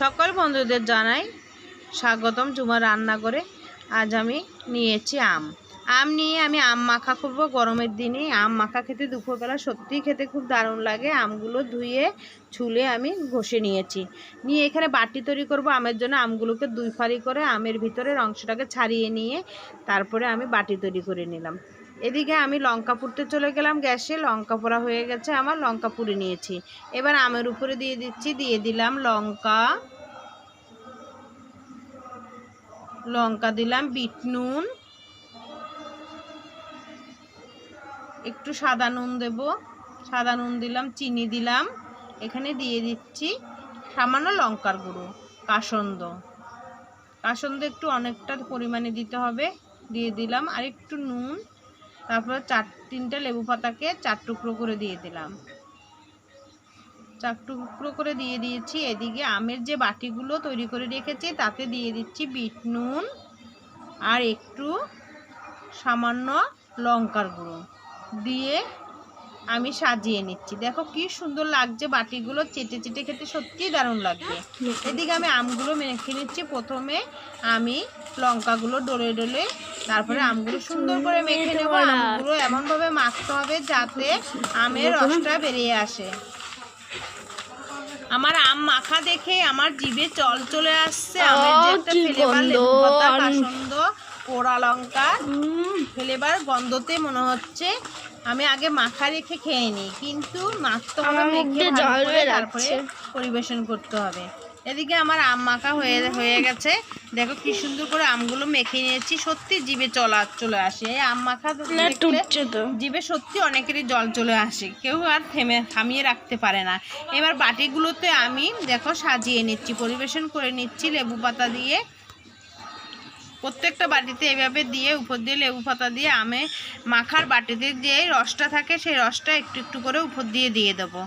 সকল বন্ধুদের জানাই স্বাগতম জুমা রান্না করে। আজ আমি নিয়েছি আম। আম নিয়ে আমি আম মাখা করব গরমের দিনে। আম মাখা খেতে দুপুরবেলা সত্যিই খেতে খুব দারুণ লাগে। আমগুলো ধুয়ে, ছুলে আমি ঘষে নিয়েছি। নিয়ে এখানে বাটি তৈরি করব আমের জন্য। আমগুলোকে দুই ফাড়ি করে আমের ভিতরের অংশটাকে ছাড়িয়ে নিয়ে তারপরে আমি বাটি তৈরি করে নিলাম। এদিকে আমি লঙ্কা পুড়তে চলে গেলাম গ্যাসে, লঙ্কা পোড়া হয়ে গেছে, আমার লঙ্কা পুড়ে নিয়েছি। এবার আমের উপরে দিয়ে দিচ্ছি, দিয়ে দিলাম লঙ্কা। লঙ্কা দিলাম বিট নুন একটু সাদা নুন দেব। সাদা নুন দিলাম, চিনি দিলাম। এখানে দিয়ে দিচ্ছি সামান্য লঙ্কার গুঁড়ো, কাসন্দ। কাসন্দ একটু অনেকটা পরিমাণে দিতে হবে। দিয়ে দিলাম আর একটু নুন। তারপর চার, তিনটা লেবু পাতাকে চার টুকরো করে দিয়ে দিলাম। চার টুকরো করে দিয়ে দিয়েছি। এদিকে আমের যে বাটিগুলো তৈরি করে রেখেছি, তাতে দিয়ে দিচ্ছি বিট, নুন আর একটু সামান্য লঙ্কার গুঁড়ো। দিয়ে আমি সাজিয়ে নিচ্ছি। দেখো কি সুন্দর লাগছে বাটিগুলো চেটে চেটে খেতে সত্যিই দারুণ লাগবে। এদিকে আমি আমগুলো মেখে নিচ্ছি। প্রথমে আমি লঙ্কাগুলো ডলে ডলে তারপরে আমগুলো সুন্দর করে মেখে নেব। আমগুলো এমনভাবে মাখতে হবে যাতে আমের রসটা বেরিয়ে আসে। আমার আম মাখা দেখে আমার জিভে চল চলে আসছে। আমের যে একটা ফ্লেভার লেবু পাতা কাসন্দ পোড়া লঙ্কা ফ্লেভার গন্ধতে মনে হচ্ছে আমি আগে মাখা রেখে খেয়ে নিই কিন্তু মাখতে হবে মুখ তারপরে পরিবেশন করতে হবে। এদিকে আমার আম মাখা হয়ে হয়ে গেছে। দেখো কি সুন্দর করে আমগুলো মেখে নিয়েছি। সত্যি জিভে চলা চলে আসে। এই আম মাখা জিভে সত্যি অনেকেরই জল চলে আসে। কেউ আর থেমে থামিয়ে রাখতে পারে না। এবার বাটিগুলোতে আমি দেখো সাজিয়ে নিচ্ছি পরিবেশন করে নিচ্ছি লেবু পাতা দিয়ে। প্রত্যেকটা বাটিতে এভাবে দিয়ে উপর দিয়ে লেবু পাতা দিয়ে আমে মাখার বাটিতে যে রসটা থাকে সেই রসটা একটু একটু করে উপর দিয়ে দিয়ে দেবো।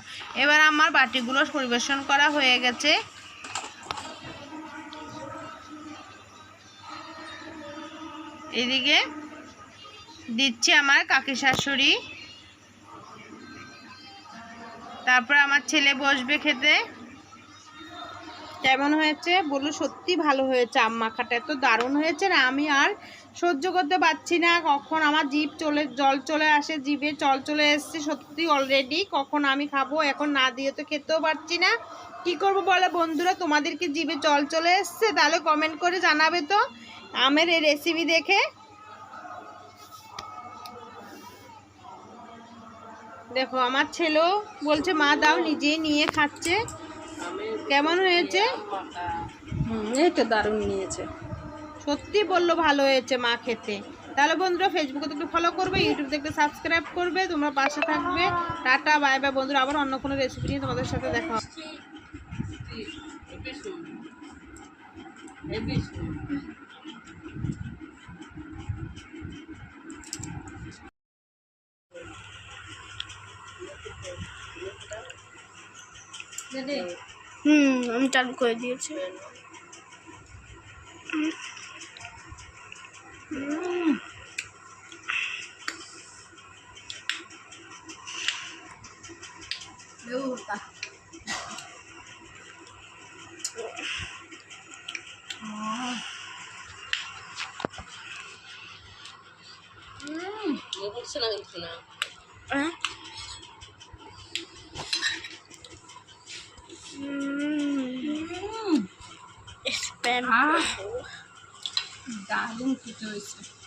এবার আমার বাটিগুলো পরিবেশন করা হয়ে গেছে। এদিকে দিচ্ছি আমার কাকি শাশুড়ি। তারপর আমার ছেলে বসবে খেতে। কেমন হয়েছে? বলো সত্যি ভালো হয়েছে আম মাখাটা এত দারুণ হয়েছে না, আমি আর সহ্য করতে পারছি না। কখন আমার জিভ চলে, জল চলে আসে, জিভে জল চলে এসছে, সত্যি অলরেডি কখন আমি খাব? এখন না দিয়ে তো খেতেও পারছি না। কি করব বলো বন্ধুরা, তোমাদেরকে জিভে জল চলে এসছে, তাহলে কমেন্ট করে জানাবে তো আমের এই রেসিপি দেখে। দেখো, আমার ছেলেও বলছে, মা দাও, নিজেই নিয়ে খাচ্ছে। কেমন হয়েছে? হুম, এই তো দারুণ নিয়েছে। সত্যি বলল ভালো হয়েছে মা খেতে। তাহলে বন্ধুরা ফেসবুকে দেখলে ফলো করবে ইউটিউব দেখলে সাবস্ক্রাইব করবে তোমরা পাশে থাকবে। টাটা বাই বাই বন্ধুরা আবার অন্য কোনো রেসিপি নিয়ে তোমাদের সাথে দেখা হবে। হুম আমি চালু করে দিয়েছি হ্যাঁ? উম। স্প্যাম দারুণ খেতে হয়েছে।